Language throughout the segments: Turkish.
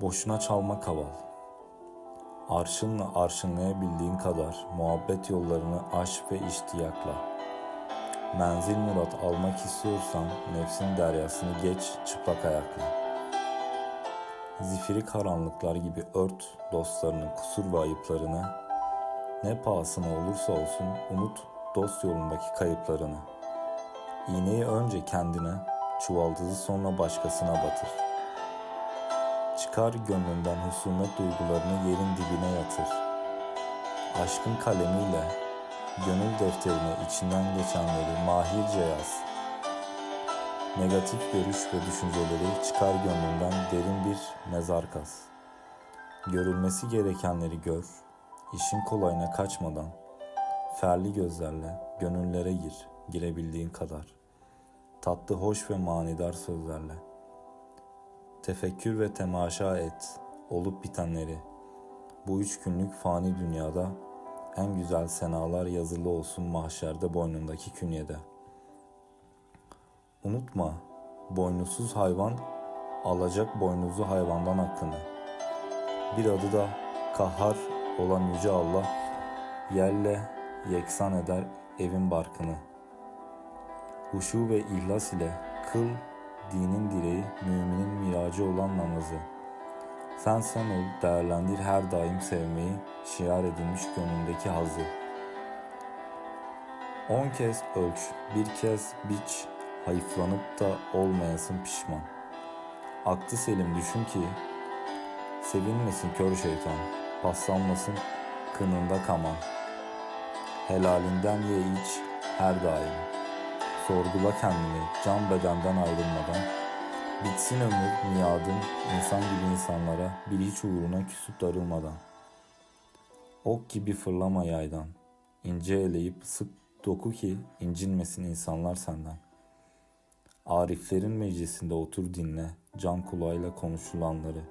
Boşuna çalma kaval. Arşınla arşınlayabildiğin kadar muhabbet yollarını aş ve iştiyakla. Menzil murat almak istiyorsan nefsin deryasını geç çıplak ayakla. Zifiri karanlıklar gibi ört dostlarının kusur ve ayıplarını. Ne pahasına olursa olsun unut dost yolundaki kayıplarını. İğneyi önce kendine, çuvaldızı sonra başkasına batır. Çıkar gönlünden husumet duygularını yerin dibine yatır. Aşkın kalemiyle gönül defterine içinden geçenleri mahirce yaz. Negatif görüş ve düşünceleri çıkar gönlünden derin bir mezar kaz. Görülmesi gerekenleri gör, işin kolayına kaçmadan, ferli gözlerle gönüllere gir, girebildiğin kadar. Tatlı, hoş ve manidar sözlerle. Tefekkür ve temaşa et olup bitenleri. Bu üç günlük fani dünyada en güzel senalar yazılı olsun mahşerde boynundaki künyede. Unutma, boynuzsuz hayvan alacak boynuzlu hayvandan hakkını. Bir adı da kahhar olan yüce Allah yerle yeksan eder evin barkını. Huşu ve ihlas ile kıl dinin direği müminin miracı olan namazı. Sen sen ol değerlendir her daim sevmeyi şiar edilmiş gönlündeki hazı. On kez ölç, bir kez biç, hayıflanıp da olmayasın pişman. Aklı selim düşün ki, sevinmesin kör şeytan, paslanmasın kınında kaman. Helalinden ye iç her daim. Sorgula kendini can bedenden ayrılmadan. Bitsin ömür miadın insan gibi insanlara bir hiç uğruna küsüp darılmadan. Ok gibi fırlama yaydan. ince eleyip sık doku ki incinmesin insanlar senden. Ariflerin meclisinde otur dinle can kulağıyla konuşulanları.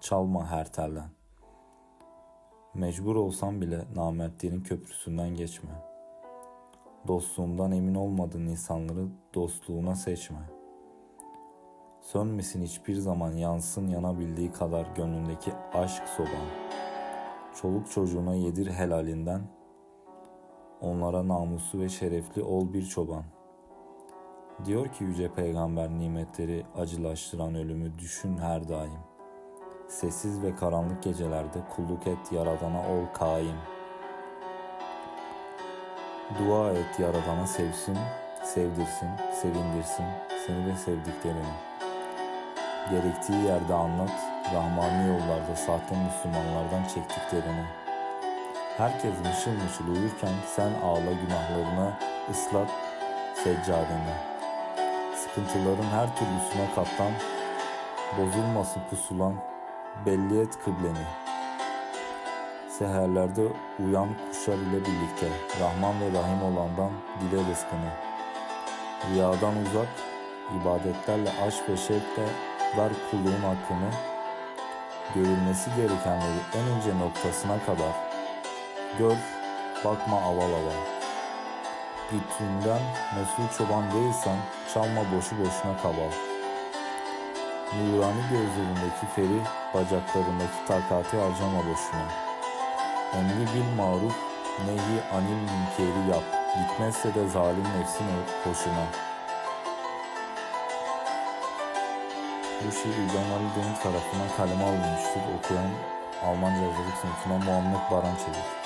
Çalma her telden. Mecbur olsan bile namertlerin köprüsünden geçme. Dostluğundan emin olmadığın insanları dostluğuna seçme. Sönmesin hiçbir zaman yansın yanabildiği kadar gönlündeki aşk soban. Çoluk çocuğuna yedir helalinden. Onlara namuslu ve şerefli ol bir çoban. Diyor ki yüce peygamber nimetleri acılaştıran ölümü düşün her daim. Sessiz ve karanlık gecelerde kulluk et yaradana ol kaim. Dua et yaradana sevsin, sevdirsin, sevindirsin seni ve sevdiklerini. Gerektiği yerde anlat, rahmani yollarda sahte Müslümanlardan çektiklerini. Herkes mışıl mışıl uyurken sen ağla günahlarına ıslat seccadeni. Sıkıntıların her türlüsüne katlan, bozulmasın pusulan, belli et kıbleni. Seherlerde uyan kuşlar ile birlikte Rahman ve Rahim olandan dile rızkını. Riyadan uzak, ibadetlerle aşk ve şevkle ver kulluğun hakkını. Görülmesi gerekenleri en ince noktasına kadar gör, bakma aval aval. Bütünden mesul çoban değilsen çalma boşu boşuna kabal. Nurani gözlerindeki feri, bacaklarındaki takati harcama boşuna. Emri bil maruf, nehi anil münkeri yap. Gitmezse de zalim nefsin hoşuna. Bu şiir İlhan Ali Deniz tarafından kaleme alınmıştır. Okuyan Almanca hazırlık sınıfına Muhammed Baran Çelik.